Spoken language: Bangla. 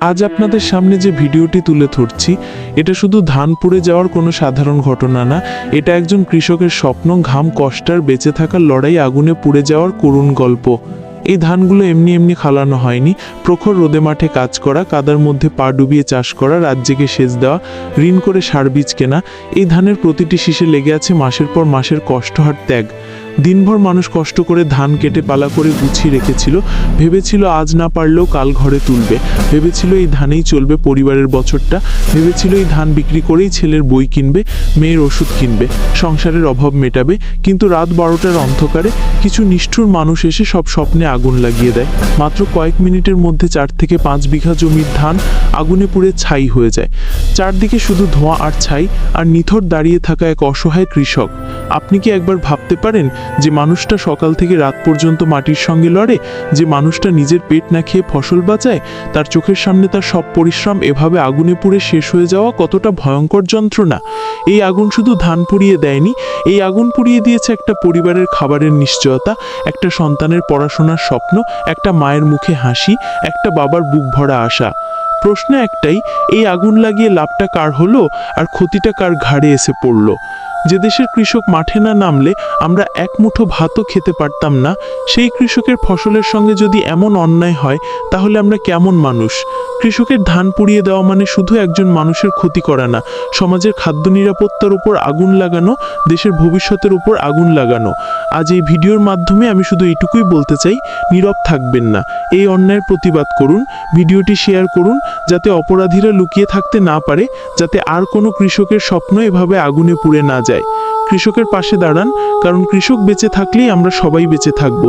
আজ আপনাদের সামনে যে ভিডিওটি তুলে ধরছি, এটা শুধু ধান পুড়ে যাওয়ার কোনো সাধারণ ঘটনা না, এটা একজন কৃষকের স্বপ্ন ঘাম কষ্টার বেঁচে থাকার লড়াই আগুনে পুড়ে যাওয়ার করুণ গল্প। এই ধানগুলো এমনি এমনি খালানো হয়নি, প্রখর রোদে মাঠে কাজ করা, কাদার মধ্যে পা ডুবিয়ে চাষ করা রাজ্যকে সেচ দেওয়া, ঋণ করে সার বীজ কেনা, এই ধানের প্রতিটি শীষে লেগে আছে মাসের পর মাসের কষ্টহার ত্যাগ। দিনভর মানুষ কষ্ট করে ধান কেটে পালা করে গুছিয়ে রেখেছিল। ভেবেছিল আজ না পারলেও কাল ঘরে তুলবে। ভেবেছিল এই ধানেই চলবে পরিবারের বছরটা। ভেবেছিল এই ধান বিক্রি করেই ছেলের বই কিনবে, মেয়ের ওষুধ কিনবে, সংসারের অভাব মেটাবে। কিন্তু রাত বারোটার অন্ধকারে কিছু নিষ্ঠুর মানুষ এসে সব স্বপ্নে আগুন লাগিয়ে দেয়। মাত্র কয়েক মিনিটের মধ্যে চার থেকে পাঁচ বিঘা জমির ধান আগুনে পুড়ে ছাই হয়ে যায়। চারদিকে শুধু ধোঁয়া আর ছাই, আর নিথর দাঁড়িয়ে থাকা এক অসহায় কৃষক। আপনি কি একবার ভাবতে পারেন যে মানুষটা সকাল থেকে রাত পর্যন্ত মাটির সঙ্গে লড়ে, যে মানুষটা নিজের পেট না খেয়ে ফসল বাঁচায়, তার চোখের সামনে তার সব পরিশ্রম এভাবে আগুনে পুড়ে শেষ হয়ে যাওয়া কতটা ভয়ঙ্কর যন্ত্রণা? এই আগুন শুধু ধান পুড়িয়ে দেয়নি, এই আগুন পুড়িয়ে দিয়েছে একটা পরিবারের খাবারের নিশ্চয়তা, একটা সন্তানের পড়াশোনার স্বপ্ন, একটা মায়ের মুখে হাসি, একটা বাবার বুক ভরা আশা। প্রশ্ন একটাই, এই আগুন লাগিয়ে লাভটা কার হলো, আর ক্ষতিটা কার ঘাড়ে এসে পড়ল? যে দেশের কৃষক মাঠে না নামলে আমরা এক মুঠো ভাতও খেতে পারতাম না, সেই কৃষকের ফসলের সঙ্গে যদি এমন অন্যায় হয়, তাহলে আমরা কেমন মানুষ? কৃষকের ধান পুড়িয়ে দেওয়া মানে শুধু একজন মানুষের ক্ষতি করা না, সমাজের খাদ্য নিরাপত্তার উপর আগুন লাগানো, দেশের ভবিষ্যতের উপর আগুন লাগানো। আজ এই ভিডিওর মাধ্যমে আমি শুধু এইটুকুই বলতে চাই, নীরব থাকবেন না। এই অন্যায়ের প্রতিবাদ করুন, ভিডিওটি শেয়ার করুন, যাতে অপরাধীরা লুকিয়ে থাকতে না পারে, যাতে আর কোনো কৃষকের স্বপ্ন এভাবে আগুনে পুড়ে না যায়। কৃষকের পাশে দাঁড়ান, কারণ কৃষক বেঁচে থাকলেই আমরা সবাই বেঁচে থাকব।